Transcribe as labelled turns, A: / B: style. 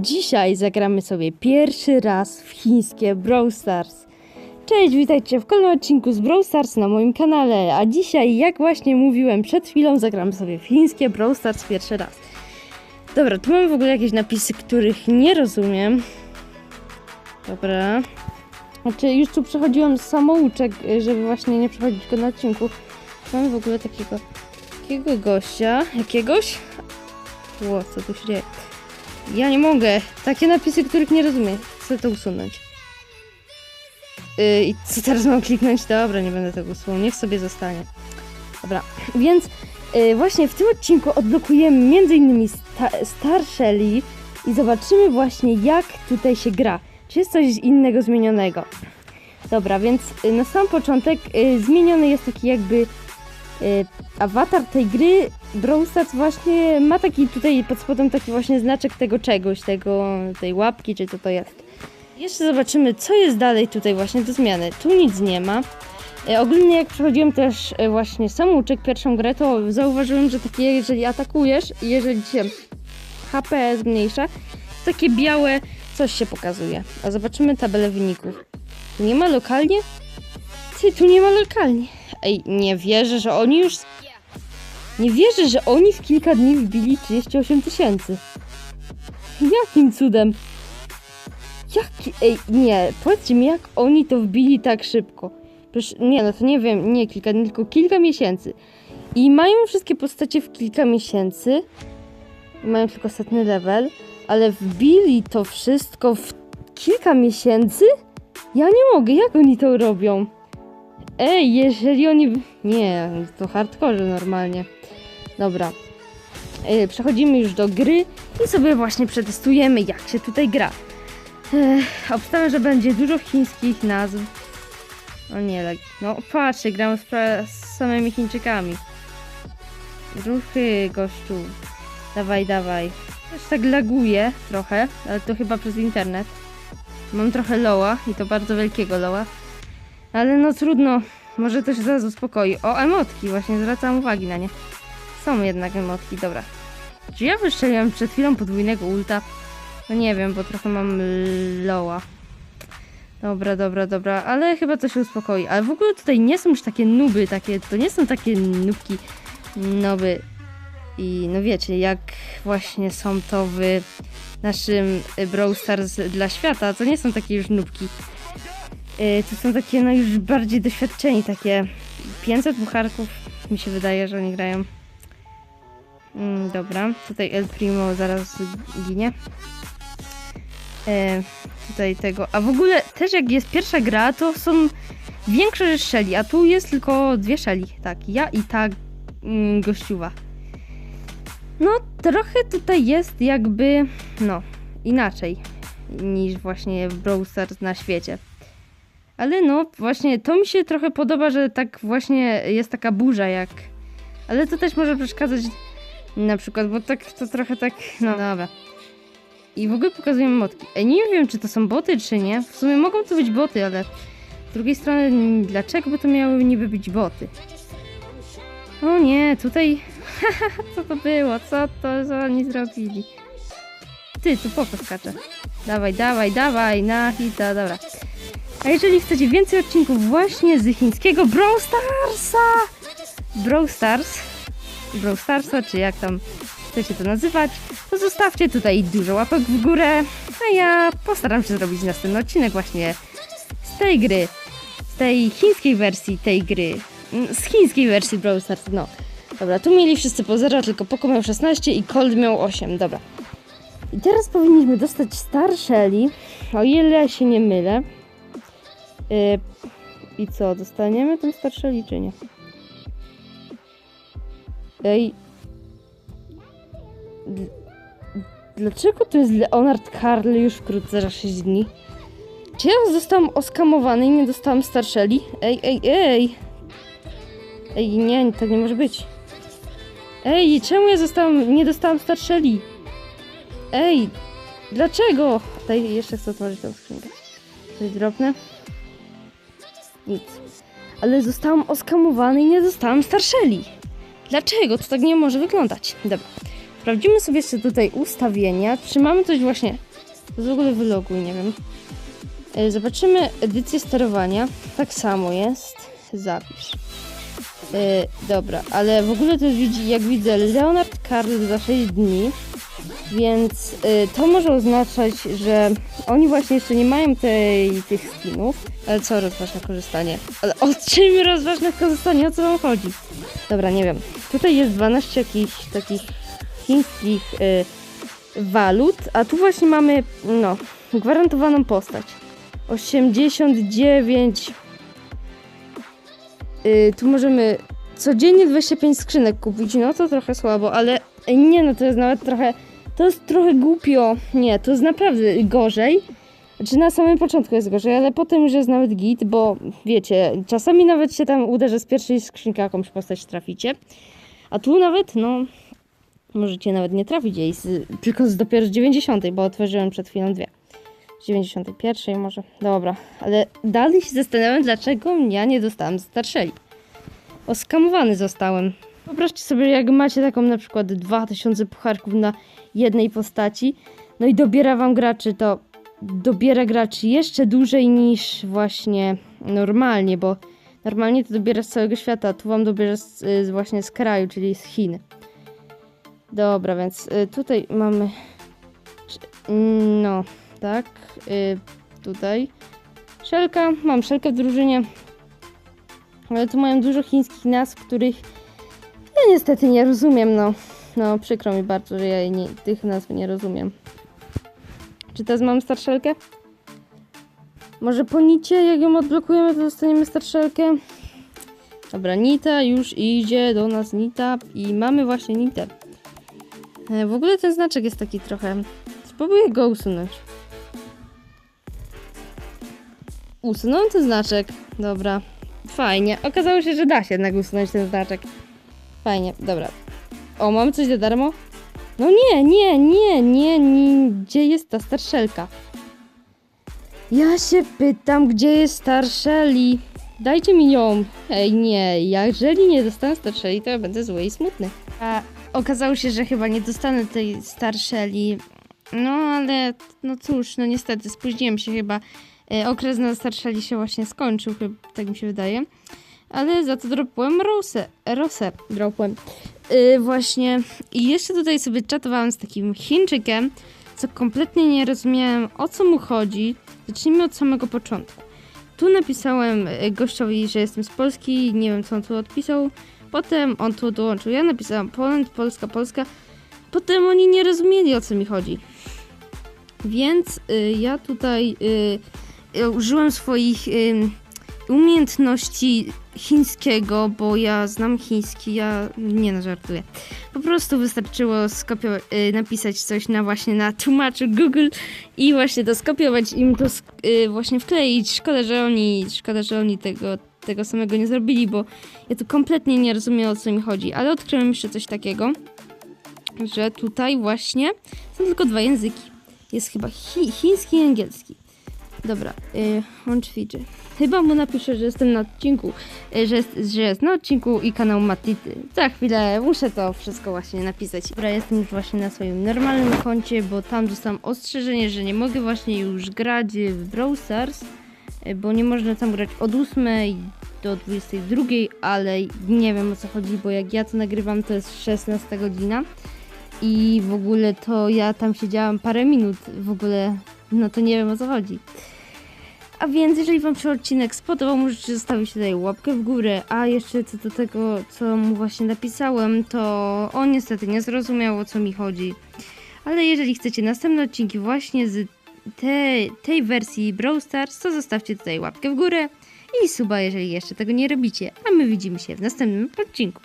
A: Dzisiaj zagramy sobie pierwszy raz w chińskie Brawl Stars. Cześć, witajcie w kolejnym odcinku z Brawl Stars na moim kanale. A dzisiaj, jak właśnie mówiłem przed chwilą, zagramy sobie w chińskie Brawl Stars pierwszy raz. Dobra, tu mamy w ogóle jakieś napisy, których nie rozumiem. Dobra. Znaczy, już tu przechodziłam z samouczek, żeby właśnie nie przechodzić go na odcinku. Mamy w ogóle takiego, takiego gościa, jakiegoś. Ło, co tu się dzieje? Ja nie mogę. Takie napisy, których nie rozumiem. Chcę to usunąć. Yy, I co teraz mam kliknąć? Dobra, nie będę tego usuwał. Niech sobie zostanie. Dobra, więc yy, właśnie w tym odcinku odblokujemy m.in. Sta Star Shelly i zobaczymy właśnie jak tutaj się gra. Czy jest coś innego zmienionego. Dobra, więc yy, na sam początek yy, zmieniony jest taki jakby yy, awatar tej gry Brawl Stars właśnie ma taki tutaj pod spodem taki właśnie znaczek tego czegoś, tego, tej łapki, czy co to jest. Jeszcze zobaczymy, co jest dalej tutaj właśnie do zmiany. Tu nic nie ma. E, ogólnie jak przechodziłem też e, właśnie samouczek pierwszą grę, to zauważyłem, że takie, jeżeli atakujesz i jeżeli cię HP zmniejsza, takie białe coś się pokazuje. A zobaczymy tabelę wyników. Tu nie ma lokalnie? Ty, tu nie ma lokalnie. Ej, nie wierzę, że oni już nie wierzę, że oni w kilka dni wbili 38 tysięcy. Jakim cudem? Jaki? Ej, nie, powiedzcie mi, jak oni to wbili tak szybko. Proszę, nie, no to nie wiem, nie kilka dni, tylko kilka miesięcy. I mają wszystkie postacie w kilka miesięcy. Mają tylko setny level, ale wbili to wszystko w kilka miesięcy? Ja nie mogę, jak oni to robią? Ej, jeżeli oni... Nie, to hardcore normalnie. Dobra. Yy, przechodzimy już do gry i sobie właśnie przetestujemy, jak się tutaj gra. Ech, obstawiam, że będzie dużo chińskich nazw. O nie, no patrzcie, gramy z, z samymi Chińczykami. Ruchy, gościu. Dawaj, dawaj. Też tak laguje trochę, ale to chyba przez internet. Mam trochę loła i to bardzo wielkiego loła. Ale no trudno, może też zaraz uspokoi. O, emotki, właśnie zwracam uwagi na nie. Są jednak emotki, dobra. Czy ja wystrzeliłem przed chwilą podwójnego ulta? No nie wiem, bo trochę mam loła. Dobra, dobra, dobra, ale chyba to się uspokoi. Ale w ogóle tutaj nie są już takie nuby, takie, to nie są takie nubki, noby. I no wiecie, jak właśnie są to w naszym Brawl Stars dla świata, to nie są takie już nubki. Y, To są takie no już bardziej doświadczeni, takie 500 bucharków mi się wydaje, że oni grają. Mm, dobra, tutaj El Primo zaraz ginie. E, tutaj tego. A w ogóle też jak jest pierwsza gra, to są większe szeli, a tu jest tylko dwie szeli. Tak, ja i ta mm, gościuwa. No, trochę tutaj jest jakby, no, inaczej niż właśnie w Brawl Stars na świecie. Ale no, właśnie to mi się trochę podoba, że tak właśnie jest taka burza jak... Ale to też może przeszkadzać na przykład, bo tak to trochę tak... No dobra. I w ogóle pokazuję motki. Ej, nie wiem, czy to są boty, czy nie. W sumie mogą to być boty, ale... Z drugiej strony, mm, dlaczego by to miały niby być boty? O nie, tutaj... co to było? Co to co oni zrobili? Ty, tu poko skacze. Dawaj, dawaj, dawaj, na hita, dobra. A jeżeli chcecie więcej odcinków właśnie z chińskiego Brawl Starsa, Brawl Stars, Brawl Starsa, czy jak tam chcecie to nazywać, to zostawcie tutaj dużo łapek w górę, a ja postaram się zrobić następny odcinek właśnie z tej gry, z tej chińskiej wersji tej gry, Mm, z chińskiej wersji Brawl Stars, no. Dobra, tu mieli wszyscy po 0, tylko Poco miał 16 i Cold miał 8, dobra. I teraz powinniśmy dostać Star Shelly, o ile się nie mylę. Yy, I co, dostaniemy ten Star Shelly czy nie? Ej. Dlaczego to jest Leonard Carl już wkrótce za 6 dni? Czy ja zostałam oskamowany i nie dostałam Star Shelly? Ej, ej, ej! Ej, nie, tak nie może być. Ej, czemu ja zostałam, nie dostałam Star Shelly? Ej, dlaczego? Daj, jeszcze chcę otworzyć tą skrzynkę. Coś drobne? Nic. Ale zostałam oskamowany i nie dostałam Star Shelly. Dlaczego? To tak nie może wyglądać. Dobra. Sprawdzimy sobie jeszcze tutaj ustawienia. Czy mamy coś właśnie... W ogóle wyloguj, nie wiem. E, Zobaczymy edycję sterowania. Tak samo jest. Zapisz. E, dobra, ale w ogóle to widzi- jak widzę, Leonard Card za 6 dni. Więc y, to może oznaczać, że oni właśnie jeszcze nie mają tej, tych skinów. Ale co rozważne korzystanie? Ale o czym rozważne korzystanie? O co wam chodzi? Dobra, nie wiem. Tutaj jest 12 jakichś takich chińskich y, walut, a tu właśnie mamy, no, gwarantowaną postać. 89. Y, tu możemy codziennie 25 skrzynek kupić. No to trochę słabo, ale nie, no to jest nawet trochę. To jest trochę głupio. Nie, to jest naprawdę gorzej. Znaczy na samym początku jest gorzej, ale potem już jest nawet git, bo wiecie, czasami nawet się tam uda, że z pierwszej skrzynki jakąś postać traficie. A tu nawet, no, możecie nawet nie trafić jej, z, tylko z dopiero z 90, bo otworzyłem przed chwilą dwie. Z 91 może. Dobra, ale dalej się zastanawiam, dlaczego ja nie dostałem starszej. Oskamowany zostałem. Wyobraźcie sobie, jak macie taką na przykład 2000 pucharków na jednej postaci, no i dobiera wam graczy, to dobiera graczy jeszcze dłużej niż właśnie normalnie, bo normalnie to dobiera z całego świata, a tu wam dobiera z, z właśnie z kraju, czyli z Chin. Dobra, więc y, tutaj mamy. No, tak. Y, tutaj. Szelka. Mam szelkę w drużynie. Ale tu mają dużo chińskich nazw, których ja niestety nie rozumiem. No, no przykro mi bardzo, że ja nie, tych nazw nie rozumiem. Czy teraz mamy starszelkę? Może po Nicie, jak ją odblokujemy, to dostaniemy starszelkę? Dobra, Nita już idzie do nas Nita i mamy właśnie Nitę. E, W ogóle ten znaczek jest taki trochę... Spróbuję go usunąć. Usunąłem ten znaczek. Dobra. Fajnie. Okazało się, że da się jednak usunąć ten znaczek. Fajnie, dobra. O, mamy coś za darmo? No nie, nie, nie, nie, nie. Gdzie jest ta starszelka? Ja się pytam, gdzie jest starszeli? Dajcie mi ją. Ej, nie, jeżeli nie dostanę starszeli, to ja będę zły i smutny. A okazało się, że chyba nie dostanę tej starszeli. No ale, no cóż, no niestety, spóźniłem się chyba. E, okres na starszeli się właśnie skończył, tak mi się wydaje. Ale za to dropłem Rosę. Rosę dropłem. Yy, właśnie. I jeszcze tutaj sobie czatowałam z takim Chińczykiem, co kompletnie nie rozumiałem o co mu chodzi. Zacznijmy od samego początku. Tu napisałem y, gościowi, że jestem z Polski, nie wiem co on tu odpisał. Potem on tu dołączył. Ja napisałam Poland, Polska, Polska. Potem oni nie rozumieli o co mi chodzi. Więc y, ja tutaj y, użyłem swoich umiejętności chińskiego, bo ja znam chiński, ja nie no, żartuję. Po prostu wystarczyło skopiować, y, napisać coś na właśnie na tłumaczu Google i właśnie to skopiować im to sk- y, właśnie wkleić. Szkoda, że oni, szkoda, że oni tego, tego samego nie zrobili, bo ja tu kompletnie nie rozumiem o co mi chodzi, ale odkryłem jeszcze coś takiego, że tutaj właśnie są tylko dwa języki. Jest chyba chi- chiński i angielski. Dobra, y, łącz feature. Chyba mu napiszę, że jestem na odcinku, y, że, jest, że jest na odcinku i kanał Matity. Za chwilę muszę to wszystko właśnie napisać. Dobra, jestem już właśnie na swoim normalnym koncie, bo tam dostałam ostrzeżenie, że nie mogę właśnie już grać w Brawl Stars, y, bo nie można tam grać od 8 do 22, ale nie wiem o co chodzi, bo jak ja to nagrywam, to jest 16 godzina i w ogóle to ja tam siedziałam parę minut, w ogóle no to nie wiem o co chodzi. A więc jeżeli Wam się odcinek spodobał, możecie zostawić tutaj łapkę w górę, a jeszcze co do tego, co mu właśnie napisałem, to on niestety nie zrozumiał o co mi chodzi. Ale jeżeli chcecie następne odcinki właśnie z tej, tej wersji Brawl Stars, to zostawcie tutaj łapkę w górę i suba, jeżeli jeszcze tego nie robicie. A my widzimy się w następnym odcinku.